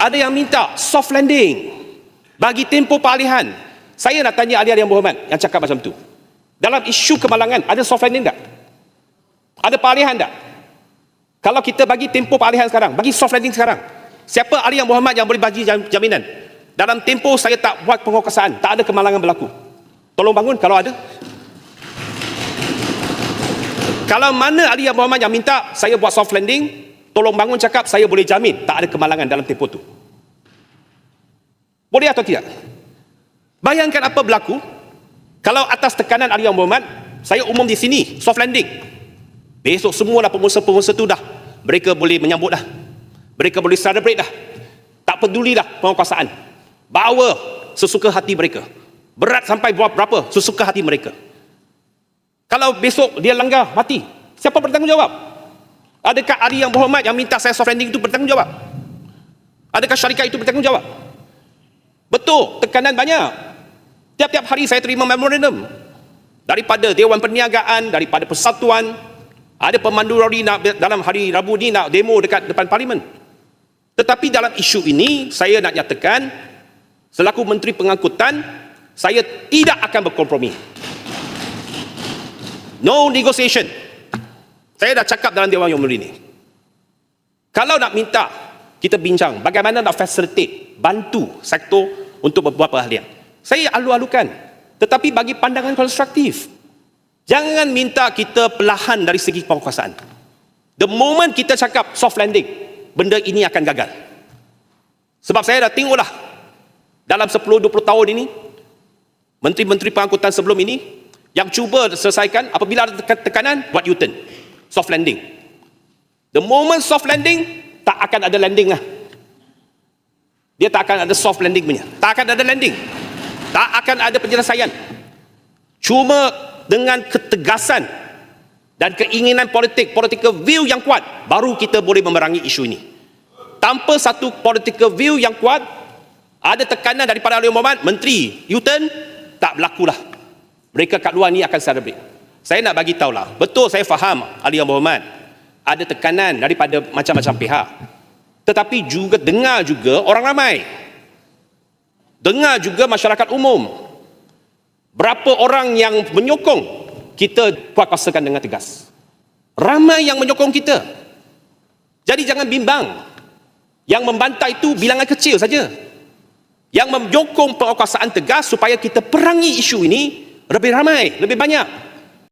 ada yang minta soft landing. Bagi tempoh peralihan. Saya nak tanya Ali Alian Muhammad yang cakap macam tu. Dalam isu kemalangan, ada soft landing tak? Ada peralihan tak? Kalau kita bagi tempoh peralihan sekarang, bagi soft landing sekarang. Siapa Ali Alian Muhammad yang boleh bagi jam- jaminan? Dalam tempoh saya tak buat penguasaan, tak ada kemalangan berlaku. Tolong bangun kalau ada. Kalau mana Ali Alian Muhammad yang minta saya buat soft landing, tolong bangun cakap saya boleh jamin tak ada kemalangan dalam tempoh tu. Boleh atau tidak? Bayangkan apa berlaku kalau atas tekanan Ali Muhammad, saya umum di sini, soft landing. Besok semualah pengusaha-pengusaha tu dah. Mereka boleh menyambut dah. Mereka boleh celebrate dah. Tak peduli dah penguasaan. Bawa sesuka hati mereka. Berat sampai berapa, sesuka hati mereka. Kalau besok dia langgar, mati. Siapa bertanggungjawab? Adakah Ali yang Muhammad yang minta saya soft landing itu bertanggungjawab? Adakah syarikat itu bertanggungjawab? Betul, tekanan banyak. Tiap-tiap hari saya terima memorandum daripada Dewan Perniagaan, daripada Persatuan, ada pemandu lori nak dalam hari Rabu ni nak demo dekat depan parlimen. Tetapi dalam isu ini saya nak nyatakan selaku Menteri Pengangkutan saya tidak akan berkompromi. No negotiation. Saya dah cakap dalam Dewan Mulia ini. Kalau nak minta kita bincang bagaimana nak facilitate bantu sektor untuk berbuat perahlian. Saya alu-alukan tetapi bagi pandangan konstruktif. Jangan minta kita perlahan dari segi penguasaan. The moment kita cakap soft landing, benda ini akan gagal. Sebab saya dah tengoklah dalam 10-20 tahun ini menteri-menteri pengangkutan sebelum ini yang cuba selesaikan apabila ada tekanan buat U-turn soft landing. The moment soft landing tak akan ada landing lah. Dia tak akan ada soft landing punya. Tak akan ada landing. Tak akan ada penyelesaian. Cuma dengan ketegasan dan keinginan politik political view yang kuat baru kita boleh memerangi isu ini. Tanpa satu political view yang kuat ada tekanan daripada Ali Muhammad menteri U-turn tak berlakulah. Mereka kat luar ni akan celebrate saya nak bagi tahulah betul saya faham Ali Muhammad ada tekanan daripada macam-macam pihak. Tetapi juga dengar juga orang ramai. Dengar juga masyarakat umum. Berapa orang yang menyokong kita kuat kuasakan dengan tegas. Ramai yang menyokong kita. Jadi jangan bimbang. Yang membantah itu bilangan kecil saja. Yang menyokong penguasaan tegas supaya kita perangi isu ini lebih ramai, lebih banyak.